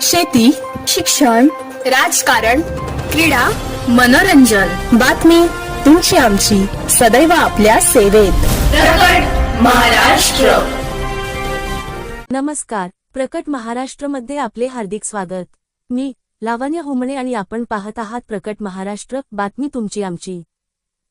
शेती शिक्षण राजकारण क्रीडा मनोरंजन. बातमी तुमची आमची. सदैव आपल्या सेवेत. महाराष्ट्र. नमस्कार. प्रकट महाराष्ट्रमध्ये आपले हार्दिक स्वागत. मी लावण्य हुमणे आणि आपण पाहत आहात प्रकट महाराष्ट्र. बातमी तुमची आमची.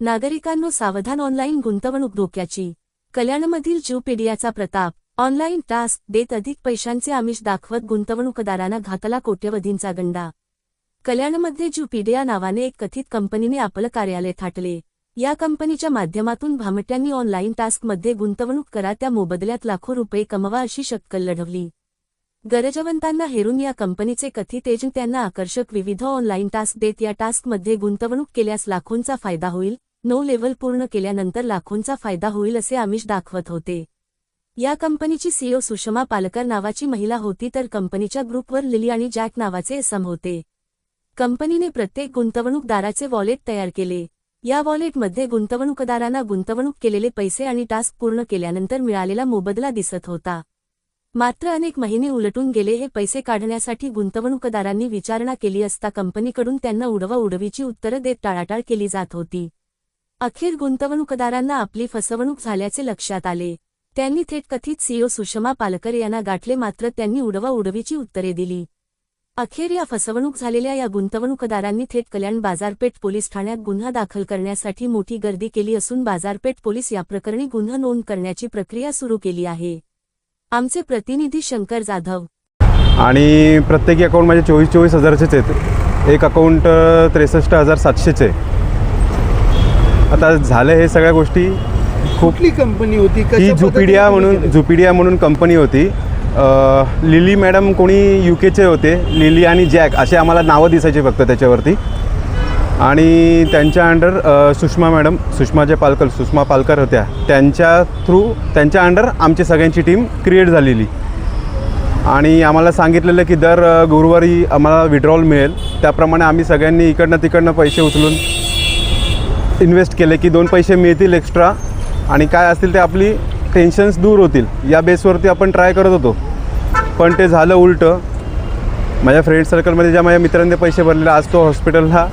नागरिकांनो सावधान ऑनलाईन गुंतवणूक धोक्याची. कल्याणमधील ज्यूपेडियाचा प्रताप. ऑनलाईन टास्क देत अधिक पैशांचे आमिष दाखवत गुंतवणूकदारांना घातला कोट्यवधींचा गंडा. कल्याणमध्ये ज्युपीडिया नावाने एक कथित कंपनीने आपलं कार्यालय थाटले. या कंपनीच्या माध्यमातून भामट्यांनी ऑनलाईन टास्कमध्ये गुंतवणूक करा त्या मोबदल्यात लाखो रुपये कमवा अशी शक्कल लढवली. गरजवंतांना हेरून या कंपनीचे कथित एजंट त्यांना आकर्षक विविध ऑनलाईन टास्क देत या टास्कमध्ये गुंतवणूक केल्यास लाखोंचा फायदा होईल नो लेव्हल पूर्ण केल्यानंतर लाखोंचा फायदा होईल असे आमिष दाखवत होते. या कंपनीची सीईओ सुषमा पालकर नावाची महिला होती तर कंपनीच्या ग्रुपवर लिली आणि जॅक नावाचे एसम होते. कंपनीने प्रत्येक गुंतवणूकदाराचे वॉलेट तयार केले. या वॉलेटमध्ये गुंतवणूकदारांना गुंतवणूक केलेले पैसे आणि टास्क पूर्ण केल्यानंतर मिळालेला मोबदला दिसत होता. मात्र अनेक महिने उलटून गेले हे पैसे काढण्यासाठी गुंतवणूकदारांनी विचारणा केली असता कंपनीकडून त्यांना उडवा उडवीची उत्तरं देत टाळाटाळ केली जात होती. अखेर गुंतवणूकदारांना आपली फसवणूक झाल्याचे लक्षात आले. त्यांनी थेट कथित सीओ सुषमा पालकर यांना गाठले मात्र त्यांनी उडवा उडवीची उत्तरे दिली. अखेर या फसवणूक झालेल्या या गुंतवणूकदारांनी थेट कल्याण बाजारपेठ पोलीस ठाण्यात गुन्हा दाखल करण्यासाठी मोठी गर्दी केली असून बाजारपेठ पोलीस या प्रकरणी गुन्हा नोंद करण्याची प्रक्रिया सुरू केली आहे. आमचे प्रतिनिधी शंकर जाधव. आणि प्रत्येकी अकाउंट माझे चोवीस चोवीस हजाराचेच आहेत. एक अकाउंट त्रेसष्ट हजार सातशेचे. आहे आता झालं हे सगळ्या गोष्टी. कुठली कंपनी होती? ही झुपिडिया म्हणून? झुपिडिया म्हणून कंपनी होती. अ, लिली मॅडम कोणी यू केचे होते लिली आणि जॅक असे आम्हाला नावं दिसायचे फक्त त्याच्यावरती. आणि त्यांच्या अंडर सुषमा मॅडम सुषमाचे पालकर सुषमा पालकर होत्या त्यांच्या थ्रू त्यांच्या अंडर आमची सगळ्यांची टीम क्रिएट झालेली. आणि आम्हाला सांगितलेलं की दर अ, गुरुवारी आम्हाला विड्रॉल मिळेल. त्याप्रमाणे आम्ही सगळ्यांनी इकडनं तिकडनं पैसे उचलून इन्व्हेस्ट केले की दोन पैसे मिळतील एक्स्ट्रा आणि काय असतील ते आपली टेन्शन्स दूर होतील. या बेसवरती आपण ट्राय करत होतो. पण ते झालं उलटं. माझ्या फ्रेंड सर्कलमध्ये ज्या माझ्या मित्रांनी पैसे भरलेले आज तो हॉस्पिटलला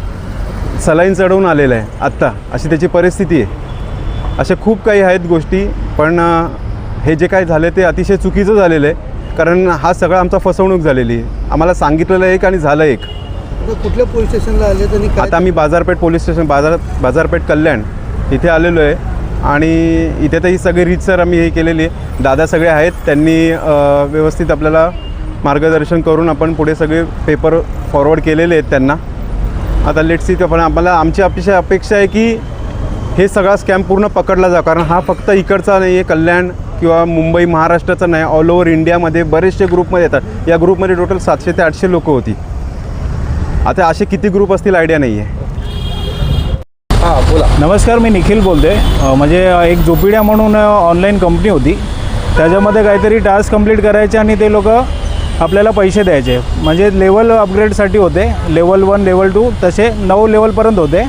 सलाईन चढवून आलेला आहे. आत्ता. अशी त्याची परिस्थिती आहे. अशा खूप काही आहेत गोष्टी पण हे जे काय झालं ते अतिशय चुकीचं झालेलं आहे. कारण हा सगळा आमचा फसवणूक झालेली आहे. आम्हाला सांगितलेलं एक आणि झालं एक. कुठल्या पोलीस स्टेशनला आले आता आम्ही बाजारपेठ पोलीस स्टेशन बाजार बाजारपेठ कल्याण इथे आलेलो आहे. आणि इथे तर ही सगळी रीतसर आम्ही हे केलेली आहे. दादा सगळे आहेत. त्यांनी व्यवस्थित आपल्याला मार्गदर्शन करून आपण पुढे सगळे पेपर फॉरवर्ड केलेले आहेत त्यांना. आता लेट सी पण आम्हाला आमची अपेक्षा अपेक्षा आहे की हे सगळा स्कॅम पूर्ण पकडला जा कारण हा फक्त इकडचा नाही आहे कल्याण किंवा मुंबई महाराष्ट्राचा नाही ऑल ओव्हर इंडियामध्ये बरेचसे ग्रुपमध्ये येतात. या ग्रुपमध्ये टोटल सातशे ते आठशे लोकं होती. आता असे किती ग्रुप असतील आयडिया नाही आहे बोला. नमस्कार मी निखिल बोलते म्हणजे एक झोपिड्या म्हणून ऑनलाईन कंपनी होती. त्याच्यामध्ये काहीतरी टास्क कंप्लीट करायचे आणि ते लोक आपल्याला पैसे द्यायचे. म्हणजे लेवल अपग्रेडसाठी होते. लेवल वन लेवल टू तसे नऊ लेवलपर्यंत होते.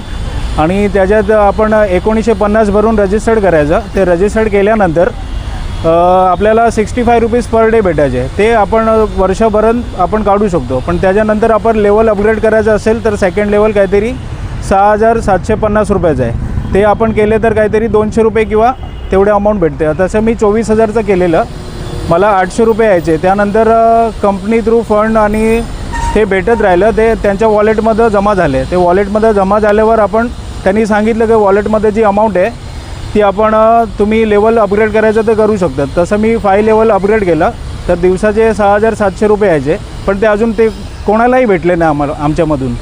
आणि त्याच्यात आपण एकोणीसशे पन्नास भरून रजिस्टर्ड करायचं. ते रजिस्टर्ड केल्यानंतर आपल्याला sixty five rupees per day भेटायचे. ते आपण वर्षभरात आपण काढू शकतो. पण त्याच्यानंतर आपण लेवल अपग्रेड करायचं असेल तर सेकंड लेवल काहीतरी सहा हजार सातशे पन्नास रुपयाचं आहे. ते आपण केले तर काहीतरी दोनशे रुपये किंवा तेवढे अमाऊंट भेटते. तसं मी चोवीस हजारचं केलेलं. मला आठशे रुपये यायचे. त्यानंतर कंपनी थ्रू फंड आणि ते भेटत राहिलं. ते त्यांच्या वॉलेटमध्ये जमा झाले. ते वॉलेटमध्ये जमा झाल्यावर आपण त्यांनी सांगितलं की वॉलेटमध्ये जी अमाऊंट आहे ती आपण तुम्ही लेवल अपग्रेड करायचं तर करू शकतात. तसं मी फाय लेवल अपग्रेड केलं. तर दिवसाचे सहा हजार सातशे रुपये यायचे. पण ते अजून ते कोणालाही भेटले नाही आम्हाला आमच्यामधून.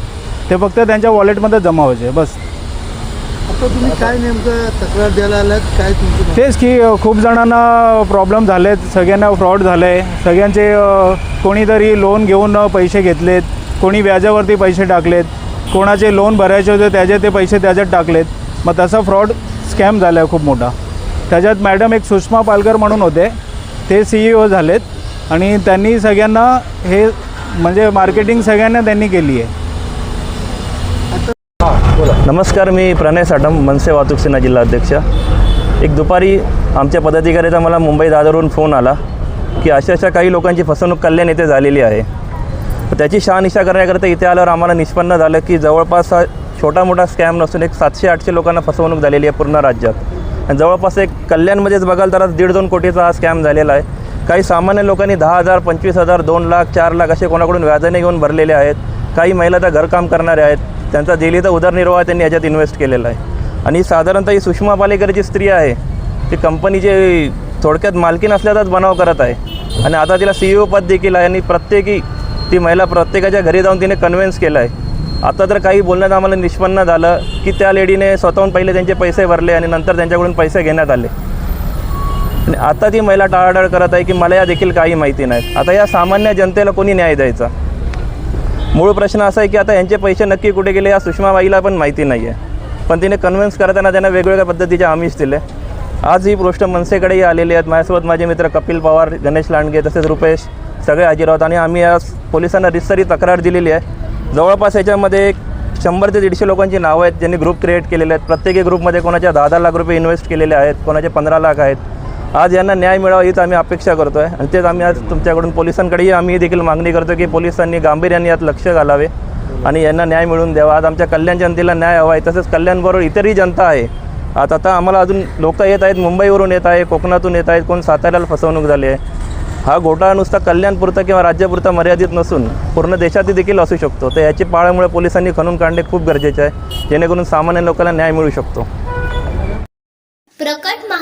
ते फक्त त्यांच्या वॉलेटमध्ये जमा व्हायचे बस. आता तुम्ही काय नेमकं तक्रार द्यायला आलात? काय तुमची तेच की अ, खूप जणांना प्रॉब्लेम झालेत सगळ्यांना फ्रॉड झालं सगळ्यांचे अ, कोणीतरी लोन घेऊन अ, पैसे घेतलेत. कोणी व्याजावरती पैसे टाकलेत. कोणाचे लोन भरायचे होते त्याचे ते पैसे त्याच्यात टाकलेत. मग तसा फ्रॉड स्कॅम झाला आहे खूप मोठा. त्याच्यात मॅडम एक सुषमा पालकर म्हणून होते. ते सी ई ओ झालेत. आणि त्यांनी सगळ्यांना हे म्हणजे मार्केटिंग सगळ्यांना त्यांनी केली आहे नमस्कार मी प्रणय साठम मनसे वाहतूक सेना जिल्हा अध्यक्ष एक दुपारी आमच्या पदाधिकाऱ्याचा मला मुंबई दादरवरून फोन आला की अशा अशा काही लोकांची फसवणूक कल्याण येथे झालेली आहे. त्याची शहानिशा करण्याकरता इथे आल्यावर आम्हाला निष्पन्न झालं की जवळपास हा छोटा मोठा स्कॅम नसून एक सातशे आठशे लोकांना फसवणूक झालेली आहे पूर्ण राज्यात. आणि जवळपास एक कल्याणमध्येच बघाल तर आज दीड दोन कोटीचा हा स्कॅम झालेला आहे. काही सामान्य लोकांनी दहा हजार पंचवीस हजार दोन लाख चार लाख असे कोणाकडून व्याजाने घेऊन भरलेले आहेत. काही महिला त्या घरकाम करणाऱ्या आहेत. त्यांचा जेलीचा उदरनिर्वाह त्यांनी याच्यात इन्व्हेस्ट केलेला आहे. आणि साधारणतः ही सुषमा पालेकर जी स्त्री आहे ती कंपनीचे थोडक्यात मालकीन असल्याचाच बनाव करत आहे. आणि आता तिला सी ओ पद देखील आहे आणि प्रत्येकी ती महिला प्रत्येकाच्या घरी जाऊन तिने कन्व्हिन्स केलं आहे. आता तर काही बोलण्यात आम्हाला निष्पन्न झालं की त्या लेडीने स्वतःहून पहिले त्यांचे पैसे भरले आणि नंतर त्यांच्याकडून पैसे घेण्यात आले. आणि आता ती महिला टाळाटाळ करत आहे की मला या देखील काही माहिती नाही. आता या सामान्य जनतेला कोणी न्याय द्यायचा? मूळ प्रश्न असा आहे की आता यांचे पैसे नक्की कुठे गेले या सुषमाबाईला पण माहिती नाही आहे पण तिने कन्व्हिन्स करताना त्यांना वेगवेगळ्या पद्धतीचे आमिष दिले. आज ही गोष्ट मनसेकडेही आलेली आहेत. माझ्यासोबत माझे मित्र कपिल पवार गणेश लांडगे तसेच रुपेश सगळे हजर आहोत आणि आम्ही आज पोलिसांना रिसरी तक्रार दिलेली आहे. जवळपास याच्यामध्ये एक शंभर ते दीडशे लोकांची नावं आहेत ज्यांनी ग्रुप क्रिएट केलेले आहेत. प्रत्येकी ग्रुपमध्ये कोणाच्या दहा दहा लाख रुपये इन्व्हेस्ट केलेले आहेत कोणाचे पंधरा लाख आहेत. आज यांना न्याय मिळावा हीच आम्ही अपेक्षा करतो आहे आणि तेच आम्ही आज तुमच्याकडून पोलिसांकडेही आम्ही देखील मागणी करतो की पोलिसांनी गांभीर्याने यात लक्ष घालावे आणि यांना न्याय मिळवून द्यावा. आज आमच्या कल्याण जनतेला न्याय हवा आहे. तसंच कल्याणबरोबर इतरही जनता आहे. आज आता आम्हाला अजून लोक येत आहेत मुंबईवरून येत आहे कोकणातून येत आहेत. कोण साताऱ्याला फसवणूक झाली आहे. हा घोटाळा नुसता कल्याणपुरता किंवा राज्यापुरता मर्यादित नसून पूर्ण देशात देखील असू शकतो. तर याची पाळामुळे पोलिसांनी खणून काढणे खूप गरजेचे आहे. जेणेकरून सामान्य लोकांना न्याय मिळू शकतो.